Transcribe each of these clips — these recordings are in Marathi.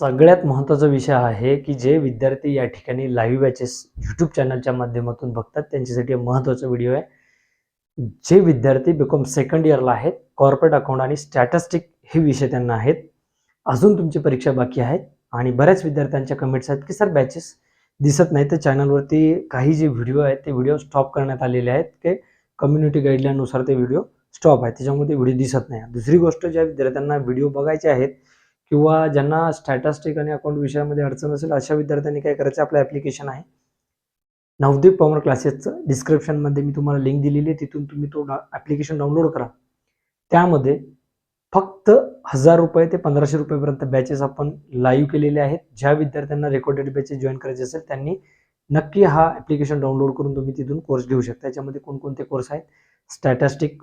सगळ्यात महत्त्वाचा विषय आहे की जे विद्यार्थी या ठिकाणी लाईव्ह बॅचेस यूट्यूब चॅनलच्या माध्यमातून बघतात त्यांच्यासाठी महत्त्वाचा व्हिडिओ आहे. जे विद्यार्थी बीकॉम सेकंड इयरला आहेत कॉर्पोरेट अकाउंट आणि स्टॅटिस्टिक हे विषय त्यांना आहेत. अजून तुमची परीक्षा बाकी आहेत आणि बऱ्याच विद्यार्थ्यांच्या कमेंट्स आहेत की सर बॅचेस दिसत नाही. तर चॅनलवरती काही जे व्हिडिओ आहेत ते व्हिडिओ स्टॉप करण्यात आलेले आहेत की कम्युनिटी गाईडलाईननुसार ते व्हिडिओ स्टॉप आहे. त्याच्यामुळे ते व्हिडिओ दिसत नाही. दुसरी गोष्ट ज्या विद्यार्थ्यांना व्हिडिओ बघायचे आहेत किंवा ज्यांना स्टॅटस्टिक आणि अकाउंट विषयामध्ये अडचण असेल अशा विद्यार्थ्यांनी काय करायचं? आपलं ॲप्लिकेशन आहे. नवदीप पॉवर क्लासेसचं डिस्क्रिप्शनमध्ये मी तुम्हाला लिंक दिलेली आहे. तिथून तुम्ही तो ॲप्लिकेशन डाउनलोड करा. त्यामध्ये फक्त हजार रुपये ते पंधराशे रुपयेपर्यंत बॅचेस आपण लाईव्ह केलेले आहेत. ज्या विद्यार्थ्यांना रेकॉर्डेड बॅचेस जॉईन करायचे असेल त्यांनी नक्की हा ॲप्लिकेशन डाउनलोड करून तुम्ही तिथून कोर्स घेऊ शकता. त्याच्यामध्ये कोणकोणते कोर्स आहेत? स्टॅटस्टिक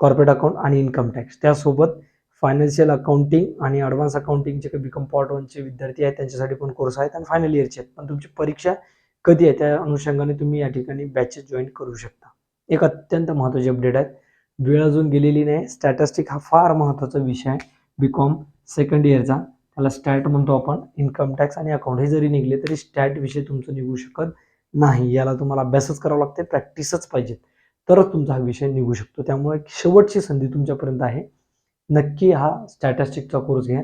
कॉर्पोरेट अकाउंट आणि इन्कम टॅक्स त्यासोबत फायनान्शियल अकाउंटिंग आणि ॲडव्हान्स अकाउंटिंगचे काही बीकॉम पॉट वनचे विद्यार्थी आहेत त्यांच्यासाठी पण कोर्स आहेत आणि फायनल इयरचे आहेत. पण तुमची परीक्षा कधी आहे? त्या अनुषंगाने तुम्ही या ठिकाणी बॅचेस जॉईन करू शकता. एक अत्यंत महत्त्वाची अपडेट आहे. वेळ अजून गेलेली नाही. स्टॅटिस्टिक हा फार महत्त्वाचा विषय आहे. बी कॉम सेकंड इयरचा त्याला स्टॅट म्हणतो आपण. इन्कम टॅक्स आणि अकाउंट हे जरी निघले तरी स्टॅट विषय तुमचं निघू शकत नाही. याला तुम्हाला अभ्यासच करावा लागते प्रॅक्टिसच पाहिजेत. तरच तुमचा हा विषय निघू शकतो. त्यामुळे शेवटची संधी तुमच्यापर्यंत आहे. नक्की हा स्टॅटिस्टिकचा कोर्स घ्या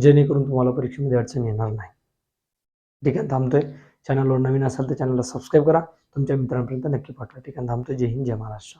जेणेकरून तुम्हाला परीक्षेमध्ये अडचण येणार नाही. ठीक आहे थांबतोय. चॅनलवर नवीन असाल तर चॅनलला सबस्क्राईब करा. तुमच्या मित्रांपर्यंत नक्की पाठवा. ठीक आहे थांबतोय. जय हिंद जय महाराष्ट्र.